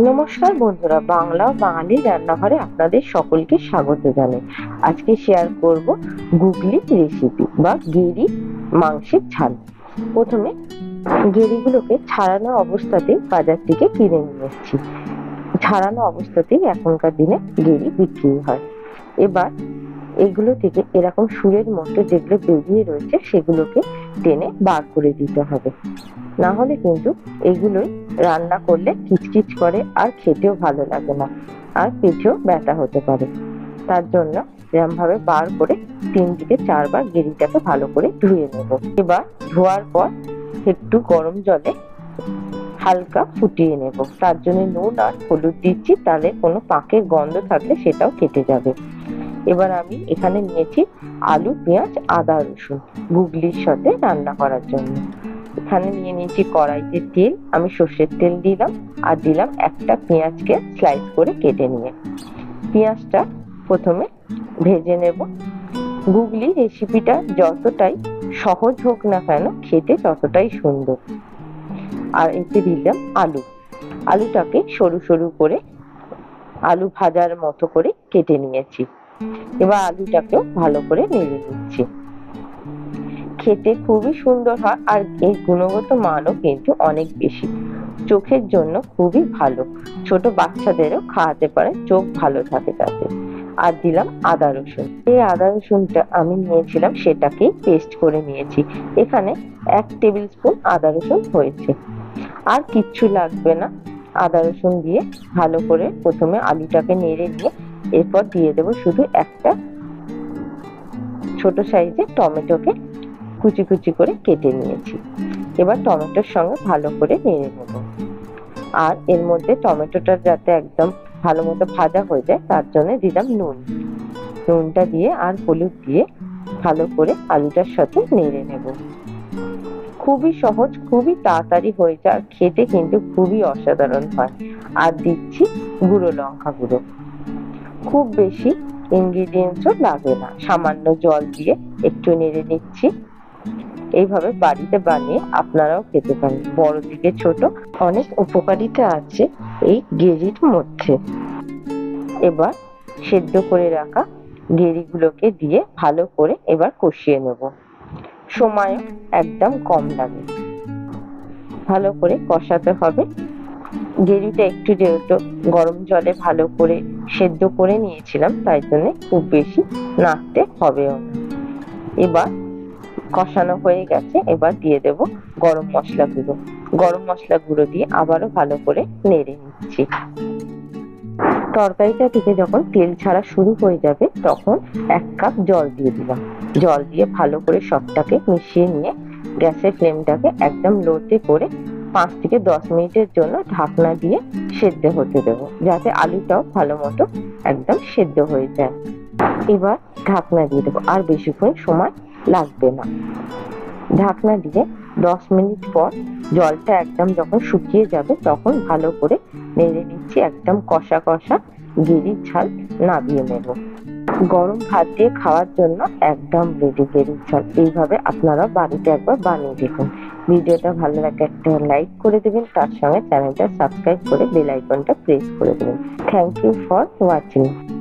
নমস্কার বন্ধুরা, বাংলা বাঙালি রান্নাঘরে আপনাদের সকলকে স্বাগত জানাই। আজকে শেয়ার করব গুগলি রেসিপি বা গেরি মাংসের ঝাল প্রথমে গেরিগুলোকে ছাড়ানো অবস্থাতেই বাজার থেকে কিনে নিয়ে এসেছি ছাড়ানো অবস্থাতেই এখনকার দিনে গেরি বিক্রি হয়। এবার এগুলো থেকে এরকম সুরের মতো যেগুলো বেরিয়ে রয়েছে, সেগুলোকে টেনে বার করে দিতে হবে। না হলে কিন্তু এগুলোই রান্না করলে কিচকিচ করে আর খেতেও ভালো লাগে না। আর পেটেও ব্যথা হতে পারে। তার জন্য এরকম ভাবে বার করে তিন থেকে চারবার গেরিটাকে ভালো করে ধুয়ে নেব। এবার ধোয়ার পর একটু গরম জলে হালকা ফুটিয়ে নেব। তার জন্য নুন আর হলুদ দিচ্ছি, তাহলে কোনো পাকের গন্ধ থাকলে সেটাও কেটে যাবে। এবার আমি এখানে নিয়েছি আলু, পেঁয়াজ, আদা, রসুন। গুগলির সাথে রান্না করার জন্য। এখানে নিয়ে নিয়েছি কড়াইতে তেল, আমি সর্ষের তেল দিলাম আর দিলাম একটা পেঁয়াজকে স্লাইস করে কেটে নিয়ে। পেঁয়াজটা প্রথমে ভেজে নেব। গুগলি রেসিপিটা যতটাই সহজ হোক না কেন খেতে ততটাই সুন্দর। আর এতে দিলাম আলু। আলুটাকে সরু সরু করে আলু ভাজার মতো করে কেটে নিয়েছি। এবার আলুটাকেও ভালো করে নেড়ে নিচ্ছি। খেতে খুবই সুন্দর হয় আর এর গুণগত মানও কিন্তু অনেক বেশি। চোখের জন্য খুবই ভালো। ছোট বাচ্চাদেরও খাওয়াতে পারে, চোখ ভালো থাকে তাতে আর দিলাম আদা রসুন। এই আদা রসুনটা আমি নিয়েছিলাম সেটাকেই পেস্ট করে নিয়েছি। এখানে এক টেবিল স্পুন আদা রসুন হয়েছে। আর কিচ্ছু লাগবে না। আদা রসুন দিয়ে ভালো করে প্রথমে আলুটাকে নেড়ে নিয়ে এরপর দিয়ে দেবো শুধু একটা ছোট সাইজের টমেটোকে। কুচি কুচি করে কেটে নিয়েছি। এবার টমেটোর সঙ্গে ভালো করে নেড়ে নেব। আর এর মধ্যে টমেটোটা যাতে একদম ভালো মতো ভাজা হয়ে যায়, তার জন্য দিলাম নুন। নুনটা দিয়ে আর হলুদ দিয়ে ভালো করে আলুটার সাথে নেড়ে নেব। খুবই সহজ, খুবই তাড়াতাড়ি হয়ে যায় খেতে কিন্তু খুবই অসাধারণ হয়। আর দিচ্ছি গুঁড়ো লঙ্কা গুঁড়ো। খুব বেশি ইনগ্রিডিয়েন্টসও লাগে না। সামান্য জল দিয়ে একটু নেড়ে নিচ্ছি। এইভাবে বাড়িতে বানিয়ে আপনারাও খেতে পারেন। বড় থেকে ছোট অনেক উপকারিতা আছে এই গেরির মধ্যে। এবার সেদ্ধ করে রাখা গেরিগুলোকে দিয়ে ভালো করে এবার কষিয়ে নেব। সময় একদম কম লাগে। ভালো করে কষাতে হবে। গেরিটা একটু যেহেতু গরম জলে ভালো করে সেদ্ধ করে নিয়েছিলাম, তাই জন্য খুব বেশি নাড়তে হবেও এবার কষানো হয়ে গেছে, এবার দিয়ে দেব গরম মশলা গুঁড়ো। গরম মশলা গুঁড়ো দিয়ে আবারও ভালো করে নেড়ে নিচ্ছি। তরকারিটা থেকে যখন তেল ছাড়া শুরু হয়ে যাবে, তখন এক কাপ জল দিয়ে দিলাম। জল দিয়ে ভালো করে সবটাকে মিশিয়ে নিয়ে গ্যাসের ফ্লেমটাকে একদম লোতে করে পাঁচ থেকে দশ মিনিটের জন্য ঢাকনা দিয়ে সেদ্ধ হতে দেবো, যাতে আলুটাও ভালো মতো একদম সেদ্ধ হয়ে যায়। এবার ঢাকনা দিয়ে দেবো। আর বেশিক্ষণ সময় লাগবে না। ঢাকনা দিয়ে দশ মিনিট পর জলটা একদম যখন শুকিয়ে যাবে, তখন ভালো করে নেড়ে নিচ্ছি, একদম কষা কষা গেরির ঝাল নামিয়ে নেব। গরম ভাত দিয়ে খাওয়ার জন্য একদম রেডি গেরির ঝাল। এইভাবে আপনারা বাড়িতে একবার বানিয়ে দেখুন। ভিডিওটা ভালো লাগে একটা লাইক করে দেবেন, তার সঙ্গে চ্যানেলটা সাবস্ক্রাইব করে বেল আইকনটা প্রেস করে দেবেন। Thank you for watching